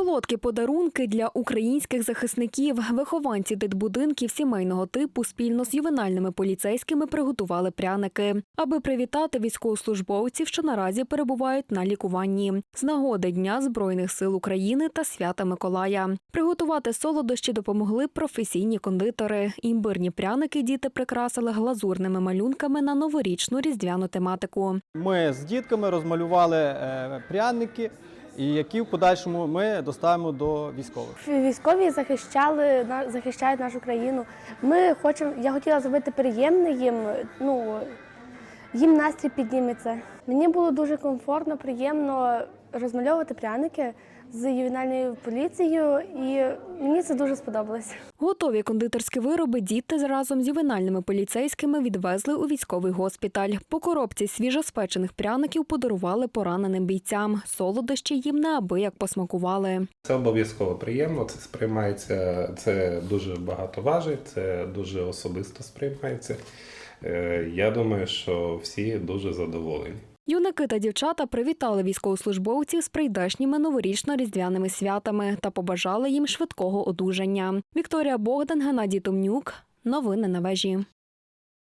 Солодкі подарунки для українських захисників. Вихованці дитбудинків сімейного типу спільно з ювенальними поліцейськими приготували пряники, аби привітати військовослужбовців, що наразі перебувають на лікуванні з нагоди Дня Збройних сил України та свята Миколая. Приготувати солодощі допомогли професійні кондитери. Імбирні пряники діти прикрасили глазурними малюнками на новорічну різдвяну тематику. Ми з дітками розмалювали е, пряники, і які в подальшому ми доставимо до військових. Військові захищали захищають нашу країну. Ми хочемо. Я хотіла зробити приємне їм. Ну їм настрій підніметься. Мені було дуже комфортно, приємно розмальовувати пряники з ювенальною поліцією, і мені це дуже сподобалось. Готові кондитерські вироби діти разом з ювенальними поліцейськими відвезли у військовий госпіталь. По коробці свіжоспечених пряників подарували пораненим бійцям. Солодощі їм неабияк посмакували. Це обов'язково приємно, це сприймається, це дуже багато важить, це дуже особисто сприймається. Е, Я думаю, що всі дуже задоволені. Юнаки та дівчата привітали військовослужбовців з прийдешніми новорічно-різдвяними святами та побажали їм швидкого одужання. Вікторія Богдан, Геннадій Томнюк. Новини на вежі.